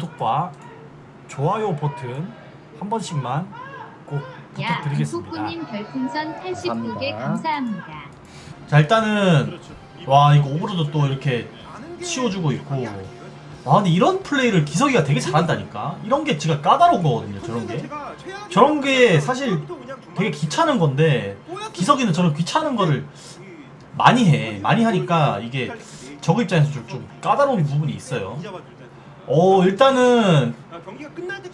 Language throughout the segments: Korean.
구독과 좋아요 버튼 한 번씩만 꼭 야, 부탁드리겠습니다. 안폭구님 별풍선 89개 감사합니다. 감사합니다. 자 일단은 와 이거 오버로드 또 이렇게 치워주고 있고. 와 근데 이런 플레이를 기석이가 되게 잘한다니까? 이런 게 진짜 까다로운 거거든요 저런 게. 저런 게 사실 되게 귀찮은 건데 기석이는 저런 귀찮은 거를 많이 해. 많이 하니까 이게 저그 입장에서 좀, 좀 까다로운 부분이 있어요 어 일단은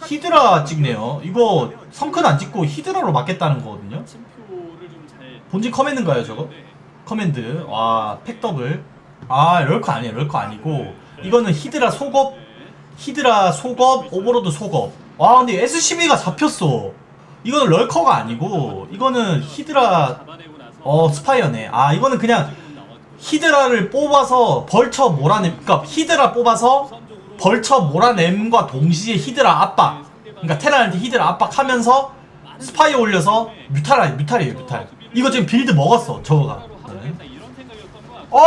히드라 찍네요. 이거 성큰 안 찍고 히드라로 맞겠다는 거거든요. 본진 커맨드인가요 저거? 커맨드. 와 팩더블. 아 럴커 아니에요 럴커 아니고. 이거는 히드라 속업 히드라 속업 오버로드 속업 와 근데 SCB가 잡혔어. 이거는 럴커가 아니고 이거는 히드라 어 스파이어네. 아 이거는 그냥 히드라를 뽑아서 벌쳐 몰아냄 그니까 히드라 뽑아서 벌쳐 몰아냄과 동시에 히드라 압박. 그러니까 테란한테 히드라 압박하면서 스파이어 올려서 뮤탈 뮤탈이에요 뮤탈. 이거 지금 빌드 먹었어 저거가. 어!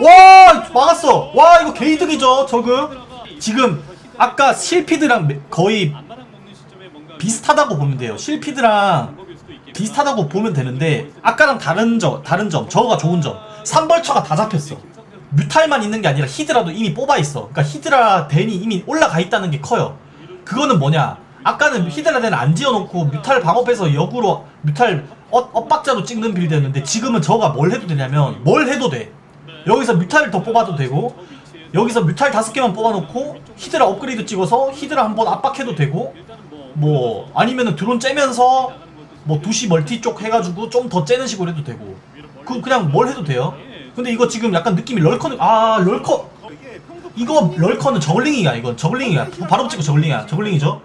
와 막았어. 와 이거 개이득이죠 저그. 지금 아까 실피드랑 매- 거의 비슷하다고 보면 돼요. 실피드랑 비슷하다고 보면 되는데 아까랑 다른 점 다른 점 저거가 좋은 점. 3벌처가 다 잡혔어 뮤탈만 있는 게 아니라 히드라도 이미 뽑아 있어. 그러니까 히드라 덴이 이미 올라가 있다는 게 커요. 그거는 뭐냐? 아까는 히드라 덴 안 지어놓고 뮤탈 방업해서 역으로 뮤탈 엇, 엇박자로 찍는 빌드였는데 지금은 저가 뭘 해도 되냐면 뭘 해도 돼. 여기서 뮤탈을 더 뽑아도 되고 여기서 뮤탈 다섯 개만 뽑아놓고 히드라 업그레이드 찍어서 히드라 한번 압박해도 되고 뭐 아니면은 드론 째면서 뭐 두시 멀티 쪽 해가지고 좀 더 째는 식으로 해도 되고. 그 그냥 뭘 해도 돼요 근데 이거 지금 약간 느낌이 럴커는 아 럴커. 이거 럴커는 저글링이야 이건. 저글링이야. 바로 찍고 저글링이야. 저글링이죠?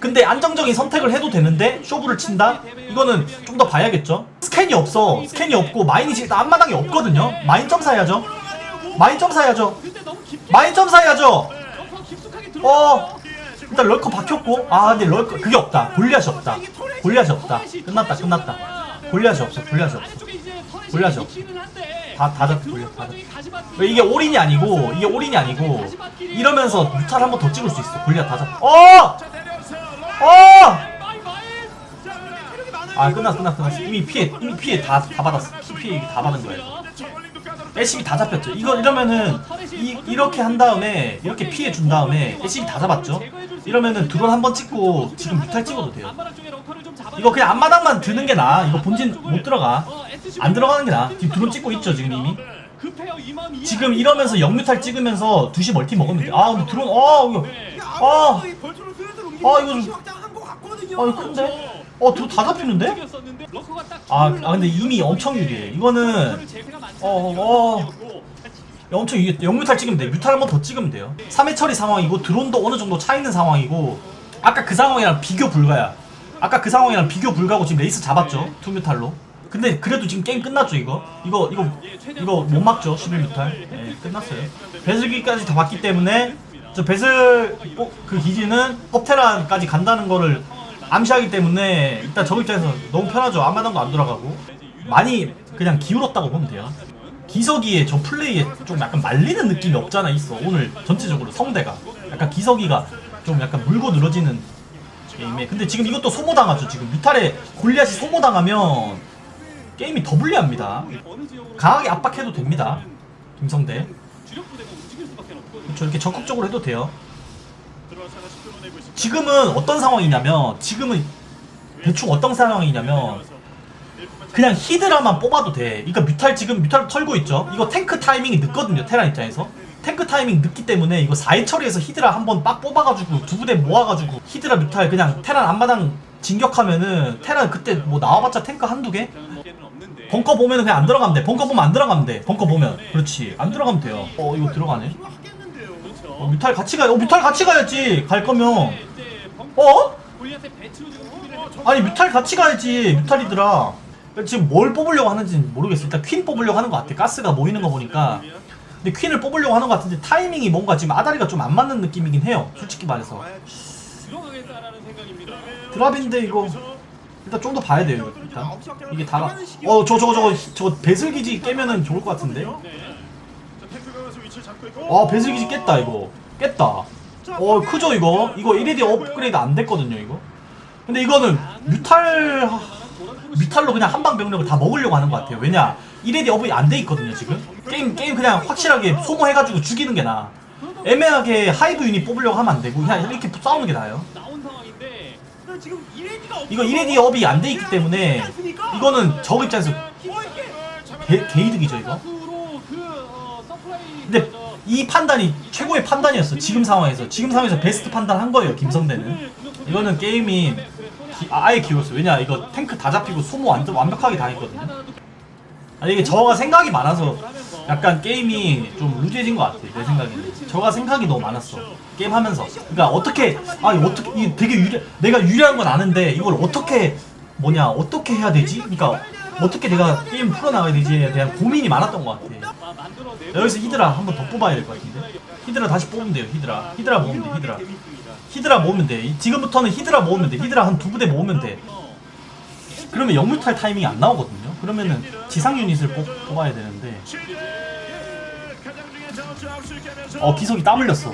근데 안정적인 선택을 해도 되는데 쇼부를 친다? 이거는 좀 더 봐야겠죠? 스캔이 없어. 스캔이 없고 마인이 지금 앞마당에 없거든요? 마인 점사 해야죠? 마인 점사 해야죠? 마인 점사 해야죠? 어 일단 럴커 박혔고. 아 근데 럴커 그게 없다. 골리앗이 없다. 골리앗이 없다. 끝났다 끝났다. 골리앗이 없어 골리앗이 없어. 골리앗이 없어 다 다 잡 골리앗 다 잡. 이게 올인이 아니고 이게 올인이 아니고 이러면서 무탈 한번 더 찍을 수 있어. 골리앗 다 잡. 어! 어! 아 끝났어 끝났어 끝났어. 이미 피해 이미 피해 다 다 받았어. 피 피해 다 받은 거예요. LCB 다 잡혔죠. 이거 이러면은 이, 이렇게 한 다음에 이렇게 피해 준 다음에 LCB 다 잡았죠. 이러면은 드론 한 번 찍고 지금 뮤탈 찍어도 돼요 이거 그냥 앞마당만 드는 게 나아 이거 본진 못 들어가. 안 들어가는 게 나아 지금 드론 찍고 있죠 지금 이미. 지금 이러면서 영뮤탈 찍으면서 2시 멀티 먹으면 돼아 근데 드론 아 이거. 아, 아 이거 좀. 아 이거 큰데? 어 드론 다 잡히는데? 아, 아 근데 이미 엄청 유리해. 이거는 어, 어. 엄청 이게 영뮤탈 찍으면 돼. 뮤탈 한 번 더 찍으면 돼요. 3회 처리 상황이고 드론도 어느 정도 차 있는 상황이고 아까 그 상황이랑 비교 불가야 아까 그 상황이랑 비교 불가고 지금 레이스 잡았죠? 투뮤탈로. 근데 그래도 지금 게임 끝났죠 이거? 이거 이거 이거 못 막죠? 11뮤탈? 예 끝났어요. 배슬기까지 다 봤기 때문에 저 배슬 어, 그 기지는 업테란까지 간다는 거를 암시하기 때문에 일단 저 입장에서 너무 편하죠? 앞마당도 안 돌아가고. 많이 그냥 기울었다고 보면 돼요. 기석이의 저 플레이에 좀 약간 말리는 느낌이 없잖아 있어. 오늘 전체적으로 성대가. 약간 기석이가 좀 약간 물고 늘어지는 게임에 근데 지금 이것도 소모당하죠 지금 뮤탈에 골리앗이 소모당하면 게임이 더 불리합니다 강하게 압박해도 됩니다 김성대 그렇죠 이렇게 적극적으로 해도 돼요 지금은 어떤 상황이냐면 지금은 대충 어떤 상황이냐면 그냥 히드라만 뽑아도 돼. 그러니까 뮤탈 지금 뮤탈 털고 있죠. 이거 탱크 타이밍이 늦거든요. 테란 입장에서. 탱크 타이밍 늦기 때문에 이거 4회 처리해서 히드라 한번 빡 뽑아가지고 두 부대 모아가지고 히드라 뮤탈 그냥 테란 앞마당 진격하면은 테란 그때 뭐 나와봤자 탱크 한두 개? 벙커 보면은 그냥 안 들어가면 돼. 벙커 보면 안 들어가면 돼. 벙커 보면. 그렇지. 안 들어가면 돼요. 어 이거 들어가네. 어, 뮤탈 같이 가요. 어, 뮤탈 같이 가야지. 갈 거면. 어? 아니 뮤탈 같이 가야지. 뮤탈이더라. 지금 뭘 뽑으려고 하는지 모르겠어. 일단 퀸 뽑으려고 하는 것 같아. 가스가 모이는 거 보니까. 근데 퀸을 뽑으려고 하는 것 같은데 타이밍이 뭔가 지금 아다리가 좀 안 맞는 느낌이긴 해요. 솔직히 말해서. 드랍인데 이거 일단 좀 더 봐야 돼요. 일단 이게 다가. 어 저 저거 저거 저거 배슬기지 깨면은 좋을 것 같은데. 아 배슬기지 깼다 이거. 깼다. 어 크죠 이거 이거 1AD 업그레이드 안 됐거든요 이거 근데 이거는 뮤탈 뮤탈로 그냥 한방 병력을 다 먹으려고 하는 것 같아요. 왜냐 1AD 업이 안 돼 있거든요 지금. 게임 게임 그냥 확실하게 소모해가지고 죽이는 게 나아. 애매하게 하이브 유닛 뽑으려고 하면 안 되고 그냥 이렇게 싸우는 게 나아요. 이거 1AD 업이 안 돼 있기 때문에 이거는 적 입장에서 개, 개이득이죠 이거. 근데 이 판단이 최고의 판단이었어 지금 상황에서. 지금 상황에서 베스트 판단 한 거예요 김성대는. 이거는 게임이 기- 아, 아예 기웠어 왜냐 이거 탱크 다 잡히고 소모 완전 완벽하게 당했거든요. 아니 이게 저가 생각이 많아서 약간 게임이 좀 루즈해진 것 같아 내 생각에는. 저가 생각이 너무 많았어 게임 하면서. 그러니까 어떻게 아 어떻게 이 되게 유리 내가 유리한 건 아는데 이걸 어떻게 뭐냐 어떻게 해야 되지? 그러니까 어떻게 내가 게임 풀어나가야 되지에 대한 고민이 많았던 것 같아. 여기서 히드라 한 번 더 뽑아야 될 것 같은데. 히드라 다시 뽑으면 돼요 히드라. 히드라 모으면 돼 히드라 히드라 모으면 돼. 이- 지금부터는 히드라 모으면 돼. 히드라 한 두 부대 모으면 돼. 그러면 영무탈 타이밍이 안 나오거든요. 그러면은 지상 유닛을 뽑, 뽑아야 되는데. 어 비석이 땀 흘렸어